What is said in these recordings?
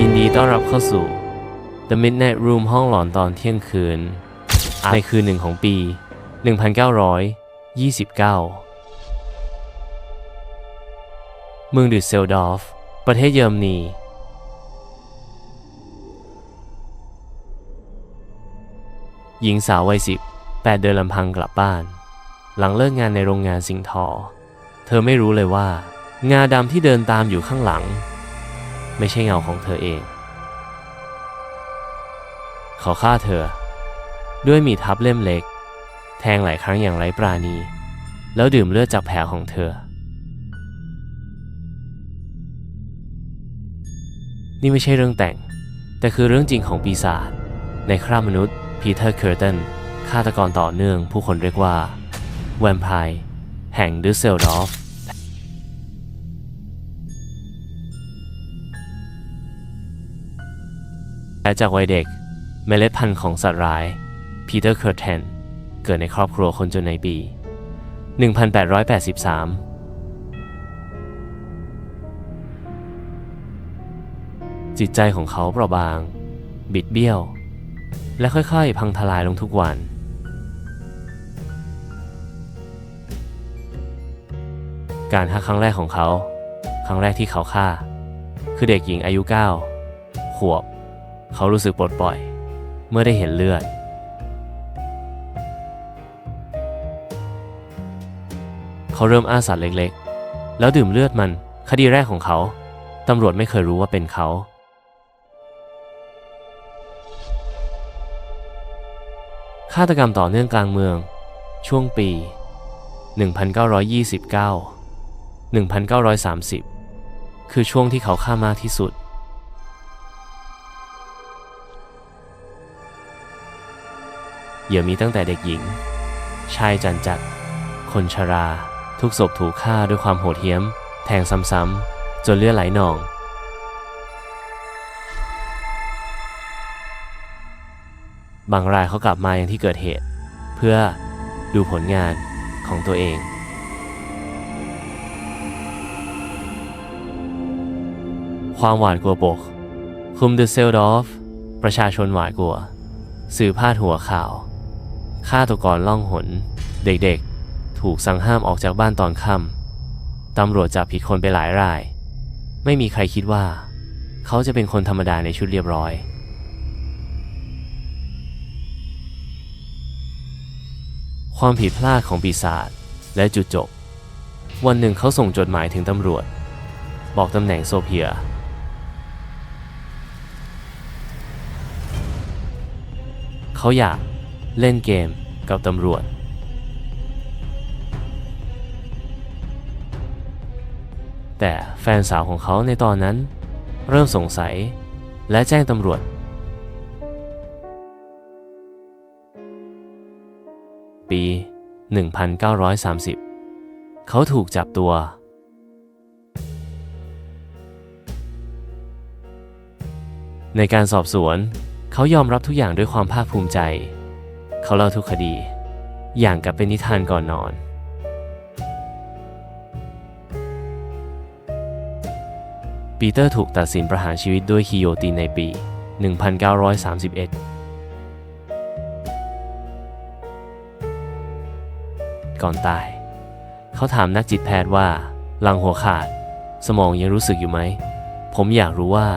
ยินดีต้อนรับเข้าสู่ The Midnight Room ห้องหลอนตอนเที่ยงคืน ในคืนหนึ่งของปี 1929 เมืองดิเซลดอร์ฟประเทศเยอรมนี หญิงสาววัยสิบแปดเดินลำพังกลับบ้าน หลังเลิกงานในโรงงานสิงทอ เธอไม่รู้เลยว่า งาดำที่เดินตามอยู่ข้างหลัง ไม่ใช่เงาของเธอเอง เขาฆ่าเธอ ด้วยมีดทับเล่มเล็ก แทงหลายครั้งอย่างไร้ปราณี แล้วดื่มเลือดจากแผลของเธอ นี่ไม่ใช่เรื่องแต่ง แต่คือเรื่องจริงของปีศาจในคราบมนุษย์พีเตอร์เคอร์ตันฆาตกรต่อเนื่องผู้คนเรียกว่าแวมไพร์แห่งดิสเซลดอฟ และจากวัยเด็กเมล็ดพันธุ์ของสัตว์ร้ายพีเตอร์เคอร์เทนเกิดในครอบครัวคนจนในปี 1883จิตใจของเขาเปราะบาง บิดเบี้ยว และค่อยๆ พังทลายลงทุกวัน การฆ่าครั้งแรกของเขา ครั้งแรกที่เขาฆ่า คือเด็กหญิงอายุ 9 ขวบ เขารู้สึกปลดปล่อย เมื่อได้เห็นเลือด เขาเริ่มอาสัตว์เล็กๆ แล้วดื่มเลือดมันคดีแรกของเขา ตำรวจไม่เคยรู้ว่าเป็นเขา ฆาตกรรมต่อเนื่องกลางเมือง ช่วงปี 1929 1930 คือช่วงที่เขาฆ่ามากที่สุด เหยื่อมีตั้งแต่เด็กหญิง ชายจันจัด คนชรา ทุกศพถูกฆ่าด้วยความโหดเหี้ยม แทงซ้ำๆ จนเลือดไหลนอง บางรายเขากลับมาอย่างที่เกิดเหตุ เพื่อดูผลงานของตัวเองความหวาดกลัวปก คุมเดอเซลดอฟ ประชาชนหวาดกลัว สื่อพาดหัวข่าว ฆาตกรล่องหน เด็กๆ ถูกสั่งห้ามออกจากบ้านตอนค่ำตำรวจจับผิดคนไปหลายราย ไม่มีใครคิดว่า เขาจะเป็นคนธรรมดาในชุดเรียบร้อย ความผิดพลาดของปีศาจและจุดจบ วันหนึ่งเขาส่งจดหมายถึงตำรวจ บอกตำแหน่งโซเพียเขาอยาก เล่นเกมกับตำรวจ แต่แฟนสาวของเขาในตอนนั้น เริ่มสงสัยและแจ้งตำรวจ ปี 1930 เขาถูกจับตัว ในการสอบสวน เขายอมรับทุกอย่างด้วยความภาคภูมิใจ เขาเล่าทุกคดี อย่างกับเป็นนิทานก่อนนอน ปีเตอร์ถูกตัดสินประหารชีวิตด้วยคิโยตินในปี 1931 ก่อนตาย เขาถามนักจิตแพทย์ว่าหลังหัวขาด สมองยังรู้สึกอยู่ไหม ผมอยากรู้ว่า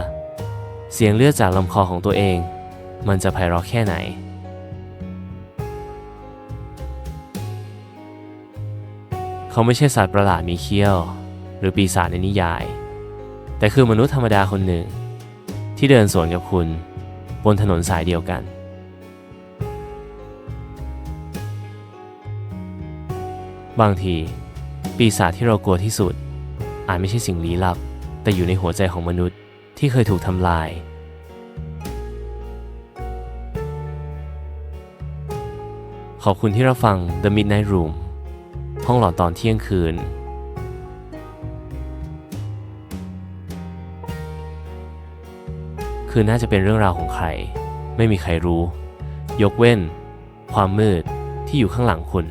เสียงเลือดจากลำคอของตัวเอง มันจะไพเราะแค่ไหน เขาไม่ใช่สัตว์ประหลาดมีเขี้ยว หรือปีศาจในนิยาย แต่คือมนุษย์ธรรมดาคนหนึ่ง ที่เดินสวนกับคุณ บนถนนสายเดียวกัน บางที ปีศาจที่เรากลัวที่สุด อาจไม่ใช่สิ่งลี้ลับ แต่อยู่ในหัวใจของมนุษย์ที่เคยถูกทำลาย ขอบคุณที่รับฟัง The Midnight Room ห้องหลอนตอนเที่ยงคืน คือน่าจะเป็นเรื่องราวของใคร ไม่มีใครรู้ ยกเว้น ความมืดที่อยู่ข้างหลังคุณ